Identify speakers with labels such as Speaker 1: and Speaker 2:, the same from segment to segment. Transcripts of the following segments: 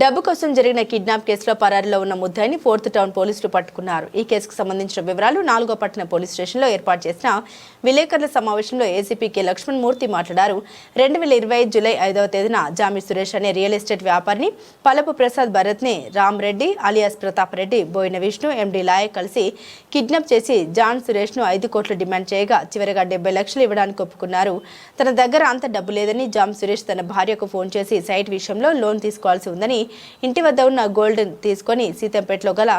Speaker 1: డబ్బు కోసం జరిగిన కిడ్నాప్ కేసులో పరారీలో ఉన్న ముద్దాయిని ఫోర్త్ టౌన్ పోలీసులు పట్టుకున్నారు. ఈ కేసుకు సంబంధించిన వివరాలు నాలుగో పట్టణ పోలీస్ స్టేషన్లో ఏర్పాటు చేసిన విలేకరుల సమావేశంలో ఏసీపీ కె. లక్ష్మణ్ మూర్తి మాట్లాడారు. రెండు వేల ఇరవై జూలై ఐదవ తేదీన జామి సురేష్ అనే రియల్ ఎస్టేట్ వ్యాపారిని పలపు ప్రసాద్ భరత్ని రామ్ రెడ్డి అలియాస్ ప్రతాప్ రెడ్డి బోయిన విష్ణు ఎండి లాయ కలిసి కిడ్నాప్ చేసి జాన్ సురేష్ను ఐదు కోట్లు డిమాండ్ చేయగా చివరిగా డెబ్బై లక్షలు ఇవ్వడానికి ఒప్పుకున్నారు. తన దగ్గర అంత డబ్బు లేదని జామ్ సురేష్ తన భార్యకు ఫోన్ చేసి సైట్ విషయంలో లోన్ తీసుకోవాల్సి ఉందని ఇంటి వద్ద ఉన్న గోల్డ్ తీసుకొని సీతంపేటలో గల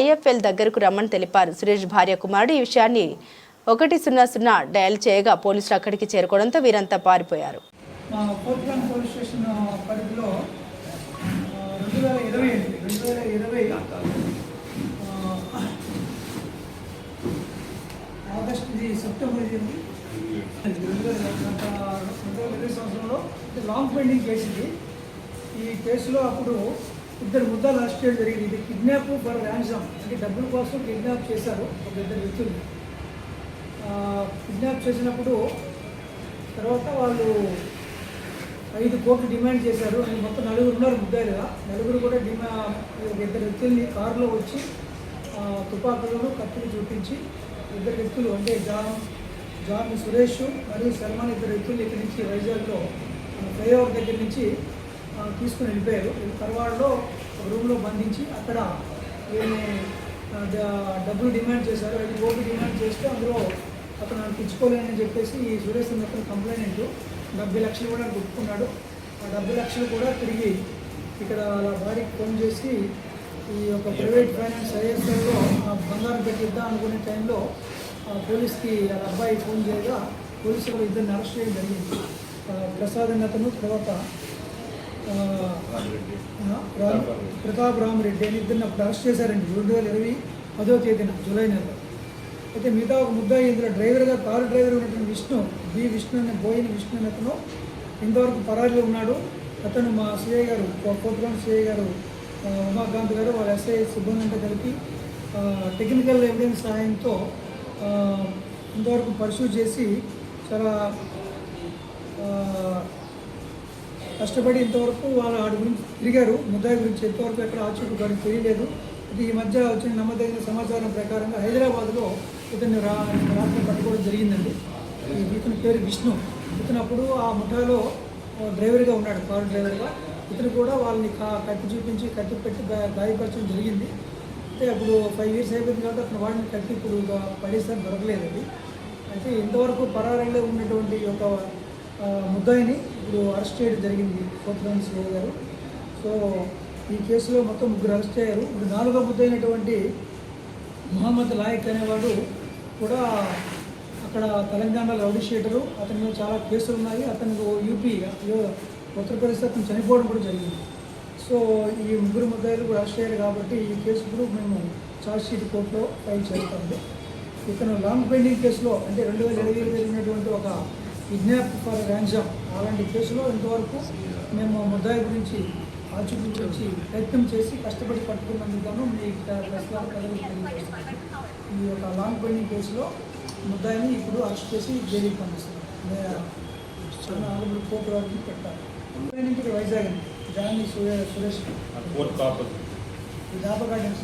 Speaker 1: ఐఎఫ్ఎల్ దగ్గరకు రమ్మని తెలిపారు. సురేష్ భార్య కుమారుడు ఈ విషయాన్ని ఒకటి సున్నా సున్నా డయల్ చేయగా పోలీసులు అక్కడికి చేరుకోవడంతో వీరంతా పారిపోయారు.
Speaker 2: పోలీస్ స్టేషన్ పరిధిలో రెండు వేల ఇరవై రెండు వేల ఇరవై ఆగస్ట్ ఇది సెప్టెంబర్ ఇది రెండు వేల రెండు వేల ఇరవై సంవత్సరంలో లాంగ్ పెండింగ్ కేసు ఇది. ఈ కేసులో అప్పుడు ఇద్దరు ముద్దాలు అరెస్ట్ చేయడం జరిగింది. ఇది కిడ్నాప్ ఫర్ ర్యాన్సమ్ అంటే డబ్బుల కోసం కిడ్నాప్ చేశారు ఒక ఇద్దరు వ్యక్తులు. కిడ్నాప్ చేసినప్పుడు తర్వాత వాళ్ళు ఐదు కోట్లు డిమాండ్ చేశారు. అని మొత్తం నలుగురు ఉన్నారు ముద్దాయిలుగా. నలుగురు కూడా డిమా ఒక ఇద్దరు వ్యక్తుల్ని కారులో వచ్చి తుపాకులను కత్తులు చూపించి ఇద్దరు వ్యక్తులు అంటే జాన్ జాన్ సురేష్ మరియు సల్మాన్ ఇద్దరు వ్యక్తులు ఇక్కడి నుంచి వైజాగ్లో ఫ్లైఓవర్ దగ్గర నుంచి తీసుకుని వెళ్ళిపోయారు. వీళ్ళు తర్వాడలో రూమ్లో బంధించి అక్కడ డబ్బులు డిమాండ్ చేశారు. ఐదు కోట్లు డిమాండ్ చేస్తే అందులో అతను నన్ను తెచ్చుకోలేనని చెప్పేసి ఈ సురేష్ అతను కంప్లైంట్ డెబ్బై లక్షలు కూడా ఒప్పుకున్నాడు ఆ డెబ్బై లక్షలు కూడా తిరిగి ఇక్కడ వాళ్ళ భార్యకి ఫోన్ చేసి ఈ యొక్క ప్రైవేట్ ఫైనాన్స్ ఐఎస్ఐలో బంగారం పెట్టిద్దాం అనుకునే టైంలో ఆ పోలీస్కి ఆ అబ్బాయి ఫోన్ చేయగా పోలీసులు ఇద్దరిని అరెస్ట్ చేయడం జరిగింది. ప్రసాద్ అతను తర్వాత ప్రతాప్ రామరెడ్డి అని ఇద్దరిని అప్పుడు అరెస్ట్ చేశారండి. రెండు వేల ఇరవై పదో తేదీన జూలై నెలలో. అయితే మిగతా ఒక ముద్దాయి ఇందులో డ్రైవర్గా కారు డ్రైవర్ ఉన్నటువంటి విష్ణు బి విష్ణు అనే బోయిన విష్ణు అనే అతను ఇంతవరకు పరారీలో ఉన్నాడు. అతను మా సిఐ గారు కోట్రాన్ సిఐ గారు ఉమాకాంత్ గారు వాళ్ళ ఎస్ఐ సిబ్బందితో కలిపి ఆ, టెక్నికల్ ఎవిడెన్స్ సహాయంతో ఇంతవరకు పర్సూ చేసి చాలా కష్టపడి ఇంతవరకు వాళ్ళ ఆడి గురించి తిరిగారు. ముద్దాయి గురించి ఎంతవరకు ఎక్కడ ఆచూకు కానీ తెలియలేదు. ఇది ఈ మధ్య వచ్చిన నమ్మదగిన సమాచారం ప్రకారంగా హైదరాబాద్లో ఇతన్ని రా రాత్రి పట్టుకోవడం జరిగిందండి. ఇతని పేరు విష్ణు. ఇతనప్పుడు ఆ ముఠాలో డ్రైవర్గా ఉన్నాడు కారు డ్రైవర్గా. ఇతను కూడా వాళ్ళని కత్తి చూపించి కత్తి పెట్టి గాయపరచడం జరిగింది. అయితే అప్పుడు ఫైవ్ ఇయర్స్ అయిపోయింది కాబట్టి అతను వాడిని కత్తి ఇప్పుడు పడేసారి దొరకలేదండి. అయితే ఇంతవరకు పరారైలో ఉన్నటువంటి ఒక ముద్దాయిని ఇప్పుడు అరెస్ట్ చేయడం జరిగింది కోట్రాన్ సిఐ గారు. సో ఈ కేసులో మొత్తం ముగ్గురు అరెస్ట్ అయ్యారు. ఇప్పుడు నాలుగో ముద్దైనటువంటి మహమ్మద్ లాయక్ అనేవాడు కూడా అక్కడ తెలంగాణలో రౌడీ అతని మీద చాలా కేసులు ఉన్నాయి. అతనికి యూపీ ఉత్తరప్రదేశ్ అతను చనిపోవడం కూడా జరిగింది. సో ఈ ముగ్గురు ముద్దాయిలు కూడా అరెస్ట్ అయ్యారు కాబట్టి ఈ కేసు ఇప్పుడు మేము చార్జ్షీట్ కోర్టులో ఫైల్ చేస్తాము. ఇతను లాంగ్ పెండింగ్ కేసులో అంటే రెండు వేల ఇరవై జరిగినటువంటి ఒక కిడ్నాప్ ఫర్ ర్యాన్సమ్ అలాంటి కేసులో ఇంతవరకు మేము ముద్దాయి గురించి ఆచూకీ గురించి ప్రయత్నం చేసి కష్టపడి పట్టుకున్నందుకు మీ. ఈ యొక్క లాంగ్ పెండింగ్ కేసులో ముద్దాయిని ఇప్పుడు అరెస్ట్ చేసి జైలుకి పంపిస్తున్నాం. కోర్టు వారికి పెట్టాలి వైజాగ్ అండి. జాని సురే- సురేష్. డాబా గార్డెన్స్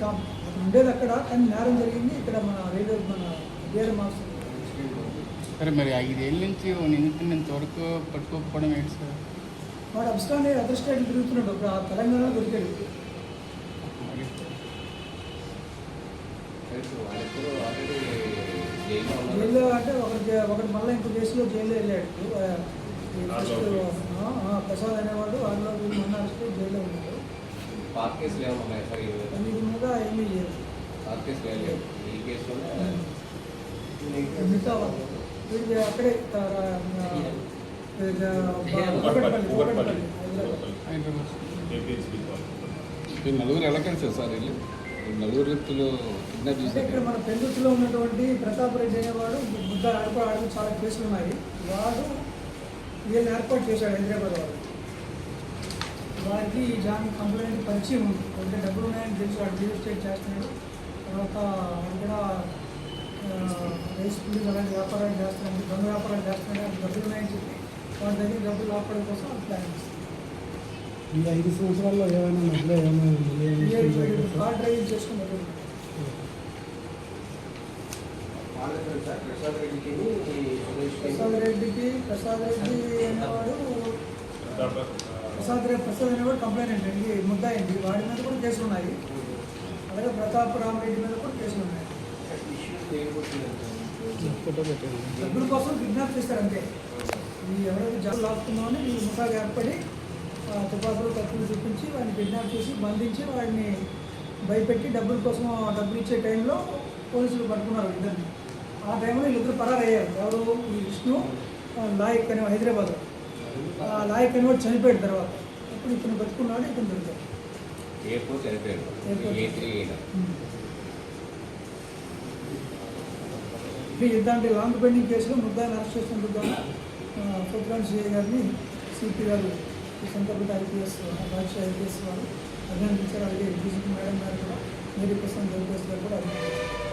Speaker 2: కాదు అతను ఉండేది అక్కడ కానీ నేరం జరిగింది ఇక్కడ మన రైల్వే మన
Speaker 3: సరే మరి ఐదేళ్ళ నుంచి ఓ నిందితుడిని ఇంతవరకు పట్టుకోకపోవడం ఏంటి సార్?
Speaker 2: వాడు అబ్స్టాండ్ అదర్ స్టేట్ తిరుగుతున్నాడు. ఒక తెలంగాణలో దొరికాడు. జైల్లో అంటే ఒకటి ఒకటి మళ్ళీ ఇంకో కేసులో జైల్లో వెళ్ళాడు. ఆ, ఆ, ఆ, ప్రసాద్ అనేవాడు వీళ్ళు మొన్న అరెస్ట్ జైల్లో ఉన్నాడు.
Speaker 4: పార్క్ కేసులు
Speaker 2: మీద ఏమీ లేదు.
Speaker 4: పార్క్ కేసులు ఈ
Speaker 2: మిగతా అక్కడే ఆ,
Speaker 5: నలుగురు ఎలా కలిసారు సార్ వీళ్ళు? నలుగురు వ్యక్తులు కిడ్నాప్
Speaker 2: అంటే ఇక్కడ మన పెందుతులో ఉన్నటువంటి ప్రతాప్ రెడ్డి అనేవాడు బుద్ధ ఆడుకో ఆడుకో చాలా కేసులు ఉన్నాయి. వాడు వీళ్ళని ఏర్పాటు చేశాడు హైదరాబాద్ వాడు. వారికి ఈ జాన్ కంప్లైంట్ పరిచయం ఉంది. అంటే డబ్బులు ఉన్నాయని తెలుసు. వాడు రియల్ ఎస్టేట్ చేస్తున్నాడు. తర్వాత వాడు కూడా ఆ, రైస్ పుల్లింగ్ అలాంటి వ్యాపారాలు చేస్తున్నాడు దొంగ వ్యాపారాలు చేస్తున్నాడు అది డబ్బులు ఉన్నాయని చెప్పి వాటి దగ్గర డబ్బులు లాక్కోవడం కోసం అది ప్లాన్ చేస్తాం
Speaker 6: ఈ ఐదు సంవత్సరాల్లో ఏమైనా మధ్యలో ఏమైనా?
Speaker 2: కార్ డ్రైవింగ్ చేసుకుని మొదలు
Speaker 4: ప్రసాద్ రెడ్డికి
Speaker 2: ప్రసాద్ రెడ్డికి ప్రసాద్ రెడ్డి అనేవాడు ప్రసాద్ రెడ్డి ప్రసాద్ అనేవాడు కంప్లైంట్ అండి. ముద్ద అయింది వాడి మీద కూడా కేసులు ఉన్నాయి. అలాగే ప్రతాప్ రామరెడ్డి మీద కూడా కేసులు ఉన్నాయి. డబ్బుల కోసం కిడ్నాప్ చేస్తారు అంతే. ఈ ఎవరైతే జాబ్ లాక్కున్నామని ఈ ముఠాగా ఏర్పడి ఆ, తుపాకులు కత్తులు చూపించి వాడిని కిడ్నాప్ చేసి బంధించి వాడిని భయపెట్టి డబ్బుల కోసం డబ్బులు ఇచ్చే టైంలో పోలీసులు పట్టుకున్నారు ఇద్దరిని. ఆ టైంలో వీళ్ళిద్దరు పరారయ్యారు. ఎవరు? ఈ విష్ణు లాయక్ అనే హైదరాబాద్ ఆ లాయక్ అనేవాడు చనిపోయాడు తర్వాత. ఇప్పుడు ఇతను బతుకున్నాడు ఇతను దొరికాడు ఇలాంటి లాంగ్ పెండింగ్ కేసులో ముద్దాయిని అరెస్ట్ చేసినందుకు సుబ్రహ్మణ్య సిఐ గారిని సిపి గారు సొంతపేట ఐపీఎస్ రాజకీయ ఐపీఎస్ వారు అభినందించారు. అలాగే డిజిపి మేడం గారు కూడా మీరు మేరీ ప్రసాద్ గారు కూడా అభినందించారు.